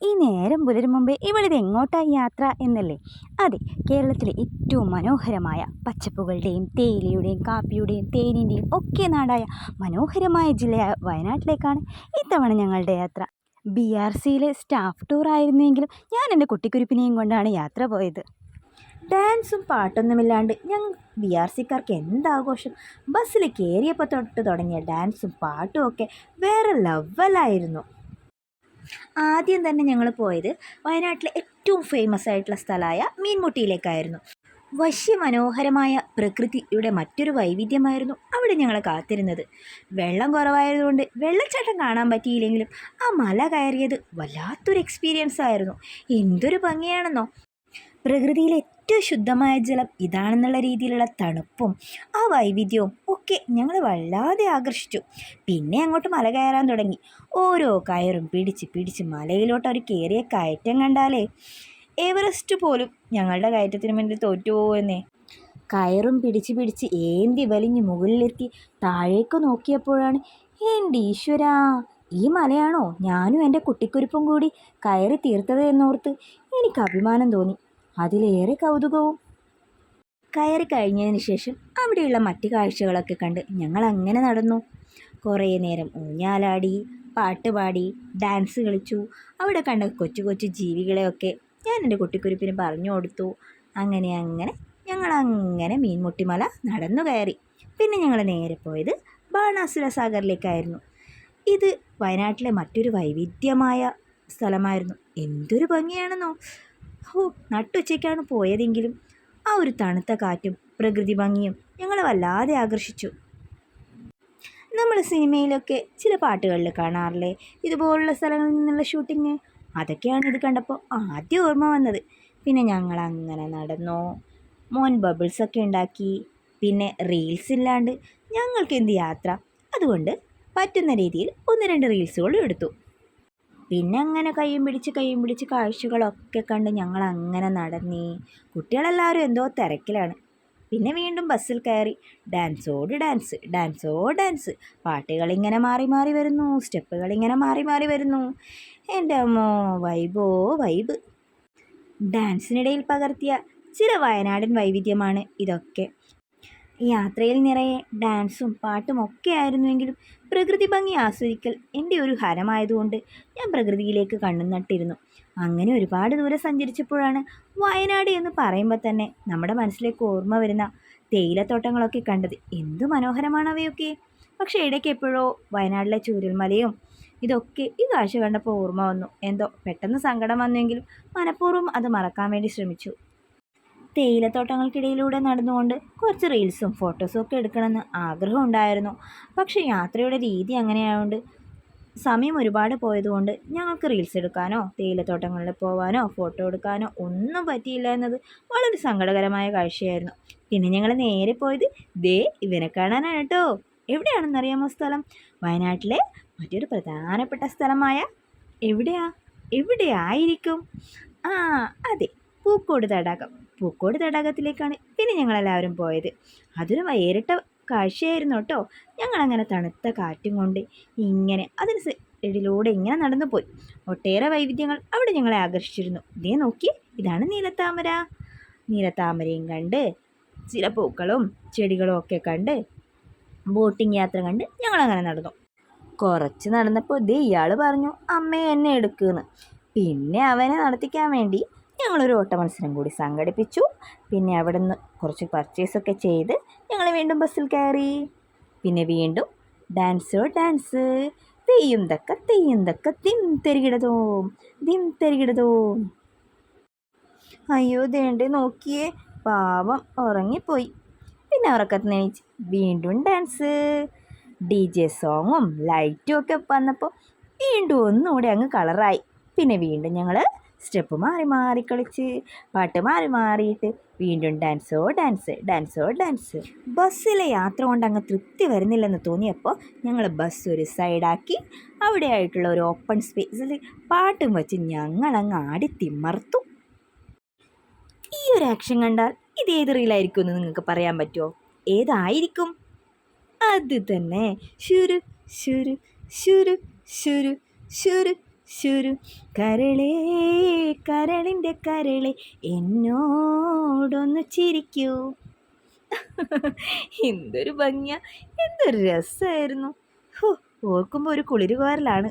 ഈ നേരം പുലരും മുമ്പേ ഇവളിത് എങ്ങോട്ടായി യാത്ര എന്നല്ലേ? അതെ കേരളത്തിലെ ഏറ്റവും മനോഹരമായ പച്ചപ്പുകളുടെയും തേയിലയുടെയും കാപ്പിയുടെയും തേനിന്റെയും ഒക്കെ നാടായ മനോഹരമായ ജില്ലയായ വയനാട്ടിലേക്കാണ് ഇത്തവണ ഞങ്ങളുടെ യാത്ര. ബി ആർ സിയിലെ സ്റ്റാഫ് ടൂർ ആയിരുന്നെങ്കിലും ഞാൻ എന്റെ കുട്ടിക്കുരുപ്പിനെയും കൊണ്ടാണ് യാത്ര പോയത്. ഡാൻസും പാട്ടൊന്നുമില്ലാണ്ട് ഞങ്ങൾ ബി ആർ സിക്കാർക്ക് എന്താഘോഷം? ബസ്സിൽ കയറിയപ്പോൾ തൊട്ട് തുടങ്ങിയ ഡാൻസും പാട്ടും ഒക്കെ വേറെ ലെവലായിരുന്നു ആദ്യം തന്നെ ഞങ്ങൾ പോയത് വയനാട്ടിലെ ഏറ്റവും ഫേമസ് ആയിട്ടുള്ള സ്ഥലമായ മീൻമുട്ടിയിലേക്കായിരുന്നു. വശ്യമനോഹരമായ പ്രകൃതിയുടെ മറ്റൊരു വൈവിധ്യമായിരുന്നു അവിടെ ഞങ്ങളെ കാത്തിരുന്നത്. വെള്ളം കുറവായതുകൊണ്ട് വെള്ളച്ചാട്ടം കാണാൻ പറ്റിയില്ലെങ്കിലും ആ മല കയറിയത് വല്ലാത്തൊരു എക്സ്പീരിയൻസ് ആയിരുന്നു. എന്തൊരു ഭംഗിയാണെന്നോ. പ്രകൃതിയിലെ ഏറ്റവും ശുദ്ധമായ ജലം ഇതാണെന്നുള്ള രീതിയിലുള്ള തണുപ്പും ആ വൈവിധ്യവും ഒക്കെ ഞങ്ങളെ വല്ലാതെ ആകർഷിച്ചു. പിന്നെ അങ്ങോട്ട് മല കയറാൻ തുടങ്ങി. ഓരോ കയറും പിടിച്ച് പിടിച്ച് മലയിലോട്ട് അവർ കയറിയ കയറ്റം കണ്ടാലേ എവറസ്റ്റ് പോലും ഞങ്ങളുടെ കയറ്റത്തിന് വേണ്ടി തോറ്റുപോകുമെന്നേ കയറും പിടിച്ച് പിടിച്ച് ഏന്തി വലിഞ്ഞ് മുകളിലെത്തി താഴേക്ക് നോക്കിയപ്പോഴാണ് എന്റെ ഈശ്വരാ ഈ മലയാണോ ഞാനും എന്റെ കുട്ടിക്കുരുപ്പും കൂടി കയറി തീർത്തത് എന്നോർത്ത് എനിക്ക് അഭിമാനം തോന്നി. അതിലേറെ കൗതുകവും. കയറി കഴിഞ്ഞതിന് ശേഷം അവിടെയുള്ള മറ്റു കാഴ്ചകളൊക്കെ കണ്ട് ഞങ്ങൾ അങ്ങനെ നടന്നു. കുറേ നേരം ഊഞ്ഞാലാടി പാട്ടുപാടി ഡാൻസ് കളിച്ചു. അവിടെ കണ്ട കൊച്ചു കൊച്ചു ജീവികളെയൊക്കെ ഞാൻ എന്റെ കുട്ടിക്കുരുപ്പിന് പറഞ്ഞു കൊടുത്തു. അങ്ങനെ അങ്ങനെ ഞങ്ങൾ അങ്ങനെ മീൻമുട്ടിമല നടന്നു കയറി. പിന്നെ ഞങ്ങൾ നേരെ പോയത് ബാണാസുര സാഗറിലേക്കായിരുന്നു. ഇത് വയനാട്ടിലെ മറ്റൊരു വൈവിധ്യമായ സ്ഥലമായിരുന്നു. എന്തൊരു ഭംഗിയാണെന്നോ. ഹോ നട്ടുച്ചയ്ക്കാണ് പോയതെങ്കിലും ആ ഒരു തണുത്ത കാറ്റും പ്രകൃതി ഭംഗിയും ഞങ്ങളെ വല്ലാതെ ആകർഷിച്ചു. നമ്മൾ സിനിമയിലൊക്കെ ചില പാട്ടുകളിൽ കാണാറില്ലേ? ഇതുപോലുള്ള സ്ഥലങ്ങളിൽ നിന്നുള്ള ഷൂട്ടിങ്? അതൊക്കെയാണ് ഇത് കണ്ടപ്പോൾ ആദ്യം ഓർമ്മ വന്നത്. പിന്നെ ഞങ്ങൾ അങ്ങനെ നടന്നു? മോൻ ബബിൾസൊക്കെ ഉണ്ടാക്കി. പിന്നെ റീൽസ് ഇല്ലാണ്ട് ഞങ്ങൾക്ക് എന്ത് യാത്ര? അതുകൊണ്ട് പറ്റുന്ന രീതിയിൽ ഒന്ന് രണ്ട് റീൽസുകളും എടുത്തു. പിന്നെ അങ്ങനെ കയ്യും പിടിച്ച് കയ്യും പിടിച്ച് കാഴ്ചകളൊക്കെ കണ്ട് ഞങ്ങൾ അങ്ങനെ നടന്നേ. കുട്ടികളെല്ലാവരും എന്തോ തിരക്കിലാണ്. പിന്നെ വീണ്ടും ബസ്സിൽ കയറി. ഡാൻസോട് ഡാൻസ് ഡാൻസോ ഡാൻസ്. പാട്ടുകളിങ്ങനെ മാറി മാറി വരുന്നു സ്റ്റെപ്പുകളിങ്ങനെ മാറി മാറി വരുന്നു. എന്റെ അമ്മോ വൈബോ വൈബ്. ഡാൻസിനിടയിൽ പകർത്തിയ ചില വയനാടൻ വൈവിധ്യമാണ് ഇതൊക്കെ. യാത്രയിൽ നിറയെ ഡാൻസും പാട്ടും ഒക്കെ ആയിരുന്നുവെങ്കിലും പ്രകൃതി ഭംഗി ആസ്വദിക്കൽ എന്റെ ഒരു ഹരമായതുകൊണ്ട് ഞാൻ പ്രകൃതിയിലേക്ക് കണ്ണും നട്ടിരുന്നു. അങ്ങനെ ഒരുപാട് ദൂരെ സഞ്ചരിച്ചപ്പോഴാണ് വയനാട് എന്ന് പറയുമ്പോൾ തന്നെ നമ്മുടെ മനസ്സിലേക്ക് ഓർമ്മ വരുന്ന തേയിലത്തോട്ടങ്ങളൊക്കെ കണ്ടത്. എന്തു മനോഹരമാണ് അവയൊക്കെ. പക്ഷേ ഇടയ്ക്ക് എപ്പോഴോ വയനാട്ടിലെ ചൂരൽമലയും ഇതൊക്കെ ഈ കാഴ്ച കണ്ടപ്പോൾ ഓർമ്മ വന്നു. എന്തോ പെട്ടെന്ന് സങ്കടം വന്നെങ്കിലും മനഃപൂർവം അത് മറക്കാൻ വേണ്ടി ശ്രമിച്ചു. തേയിലത്തോട്ടങ്ങൾക്കിടയിലൂടെ നടന്നുകൊണ്ട് കുറച്ച് റീൽസും ഫോട്ടോസും ഒക്കെ എടുക്കണമെന്ന് ആഗ്രഹം ഉണ്ടായിരുന്നു. പക്ഷേ യാത്രയുടെ രീതി അങ്ങനെയായതുകൊണ്ട് സമയം ഒരുപാട് പോയതുകൊണ്ട് ഞങ്ങൾക്ക് റീൽസ് എടുക്കാനോ തേയിലത്തോട്ടങ്ങളിൽ പോകാനോ ഫോട്ടോ എടുക്കാനോ ഒന്നും പറ്റിയില്ല എന്നത് വളരെ സങ്കടകരമായ കാഴ്ചയായിരുന്നു. പിന്നെ ഞങ്ങൾ നേരെ പോയത് ദേ ഇവനെ കാണാനാണ് കേട്ടോ. എവിടെയാണെന്നറിയാമോ സ്ഥലം? വയനാട്ടിലെ മറ്റൊരു പ്രധാനപ്പെട്ട സ്ഥലമായ എവിടെയാ? എവിടെയായിരിക്കും? ആ അതെ പൂക്കോട് തടാകം. പൂക്കോട് തടാകത്തിലേക്കാണ് പിന്നെ ഞങ്ങളെല്ലാവരും പോയത്. അതൊരു വേറിട്ട കാഴ്ചയായിരുന്നു കേട്ടോ. ഞങ്ങളങ്ങനെ തണുത്ത കാറ്റും കൊണ്ട് ഇങ്ങനെ അതിന് ഇടിലൂടെ ഇങ്ങനെ നടന്നു പോയി ഒട്ടേറെ വൈവിധ്യങ്ങൾ അവിടെ ഞങ്ങളെ ആകർഷിച്ചിരുന്നു. ഇതേ നോക്കി ഇതാണ് നീലത്താമര. നീലത്താമരയും കണ്ട് ചില പൂക്കളും ചെടികളും ഒക്കെ കണ്ട് ബോട്ടിംഗ് യാത്ര കണ്ട് ഞങ്ങളങ്ങനെ നടന്നു. കുറച്ച് നടന്നപ്പോൾ ദേ ഇയാൾ പറഞ്ഞു അമ്മയെ എന്നെ എടുക്കുമെന്ന് പിന്നെ അവനെ നടത്തിക്കാൻ വേണ്ടി ഞങ്ങളൊരു ഓട്ട മത്സരം കൂടി സംഘടിപ്പിച്ചു. പിന്നെ അവിടെ നിന്ന് കുറച്ച് പർച്ചേസൊക്കെ ചെയ്ത് ഞങ്ങൾ വീണ്ടും ബസ്സിൽ കയറി. പിന്നെ വീണ്ടും ഡാൻസോ ഡാൻസ് തെയ്യും തക്ക തെയ്യും തക്ക തിം തെരികിടതോം ദിം തെരികിടതോം. അയ്യോ ദേണ്ടേ നോക്കിയേ. പാവം ഉറങ്ങിപ്പോയി. പിന്നെ ഉറക്കത്തിന് എണീച്ച് വീണ്ടും ഡാൻസ് ഡി ജെ സോങ്ങും ലൈറ്റും ഒക്കെ വന്നപ്പോൾ വീണ്ടും ഒന്നുകൂടെ അങ്ങ് കളറായി പിന്നെ വീണ്ടും ഞങ്ങൾ സ്റ്റെപ്പ് മാറി മാറി കളിച്ച് പാട്ട് മാറി മാറിയിട്ട് വീണ്ടും ഡാൻസോ ഡാൻസ് ഡാൻസോ ഡാൻസ് ബസ്സിലെ യാത്ര കൊണ്ട് അങ്ങ് തൃപ്തി വരുന്നില്ലെന്ന് തോന്നിയപ്പോൾ ഞങ്ങൾ ബസ് ഒരു സൈഡാക്കി അവിടെ ആയിട്ടുള്ള ഒരു ഓപ്പൺ സ്പേസിൽ പാട്ടും വെച്ച് ഞങ്ങളങ്ങ് ആടി തിമ്മർത്തു ഈ ഒരു ആക്ഷൻ കണ്ടാൽ ഇത് ഏത് റീലായിരിക്കും എന്ന് നിങ്ങൾക്ക് പറയാൻ പറ്റുമോ ഏതായിരിക്കും? അത് തന്നെ. ശുരു ശുരു ശുരു ശുരു ശുരു. ശുരു കരളേ കരളിന്റെ കരളെ എന്നോടൊന്ന് ചിരിക്കൂ. എന്തൊരു ഭംഗിയ എന്തൊരു രസമായിരുന്നു. ഓർക്കുമ്പോൾ ഒരു കുളിരുകോരലാണ്.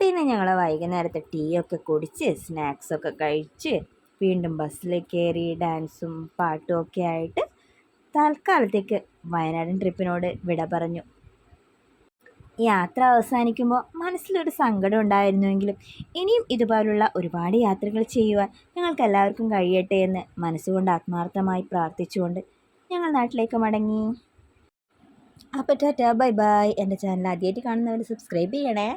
പിന്നെ ഞങ്ങൾ വൈകുന്നേരത്തെ ടീ ഒക്കെ കുടിച്ച് സ്നാക്സൊക്കെ കഴിച്ച് വീണ്ടും ബസ്സിൽ കയറി ഡാൻസും പാട്ടും ഒക്കെ ആയിട്ട് തൽക്കാലത്തേക്ക് വയനാടൻ ട്രിപ്പിനോട് വിട പറഞ്ഞു. യാത്ര അവസാനിക്കുമ്പോൾ മനസ്സിലൊരു സങ്കടം ഉണ്ടായിരുന്നുവെങ്കിലും ഇനിയും ഇതുപോലുള്ള ഒരുപാട് യാത്രകൾ ചെയ്യുവാൻ ഞങ്ങൾക്കെല്ലാവർക്കും കഴിയട്ടെ എന്ന് മനസ്സുകൊണ്ട് ആത്മാർത്ഥമായി പ്രാർത്ഥിച്ചുകൊണ്ട് ഞങ്ങൾ നാട്ടിലേക്ക് മടങ്ങി. അപ്പോൾ ടാറ്റ ബൈ ബൈ. എന്റെ ചാനൽ ആദ്യമായിട്ട് കാണുന്നവർ സബ്സ്ക്രൈബ് ചെയ്യണേ.